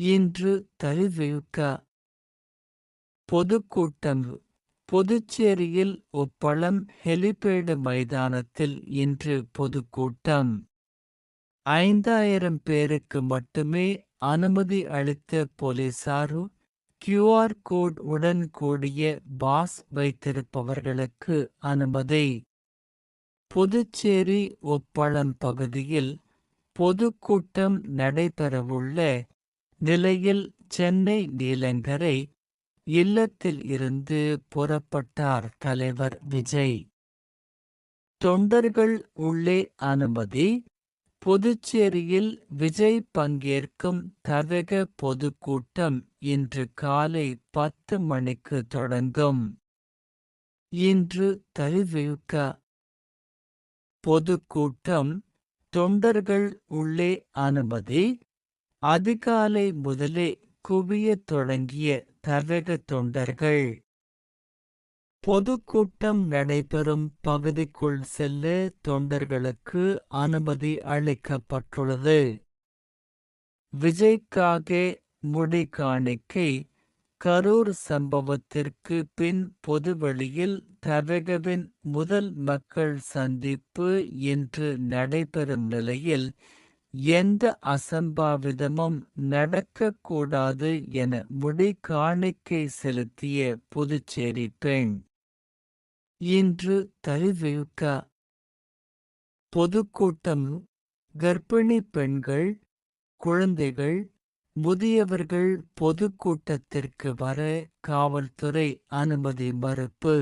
இன்று தழுவிழுக்க. பொதுக்கூட்டம் புதுச்சேரியில் உப்பளம் ஹெலிபேடு மைதானத்தில் இன்று பொதுக்கூட்டம் ஐந்தாயிரம் பேருக்கு மட்டுமே அனுமதி அளித்த போலீசாரு கியூஆர் கோட் உடன் கூடிய பாஸ் வைத்திருப்பவர்களுக்கு அனுமதி. புதுச்சேரி உப்பளம் பகுதியில் பொதுக்கூட்டம் நடைபெறவுள்ள நிலையில் சென்னை நீலங்கரை இல்லத்தில் இருந்து புறப்பட்டார் தலைவர் விஜய். தொண்டர்கள் உள்ளே அனுமதி புதுச்சேரியில் விஜய் பங்கேற்கும் தவக பொதுக்கூட்டம் இன்று காலை பத்து மணிக்கு தொடங்கும். இன்று தழுவிக்க பொதுக்கூட்டம் தொண்டர்கள் உள்ளே அனுமதி அதிகாலை முதலே குவியத் தொடங்கிய தவக தொண்டர்கள். பொதுக்கூட்டம் நடைபெறும் பகுதிக்குள் செல்ல தொண்டர்களுக்கு அனுமதி அளிக்கப்பட்டுள்ளது. விஜய்க்காக முடி காணிக்கை கரூர் சம்பவத்திற்கு பின் பொதுவெளியில் தவகவின் முதல் மக்கள் சந்திப்பு இன்று நடைபெறும் நிலையில் எந்த அசம்பாவிதமும் நடக்கக்கூடாது என முடி காணிக்கை செலுத்திய புதுச்சேரி பெண். இன்று தழுவிக்க பொதுக்கூட்டம். கர்ப்பிணி பெண்கள் குழந்தைகள் முதியவர்கள் பொதுக்கூட்டத்திற்கு வர காவல்துறை அனுமதி மறுப்பு.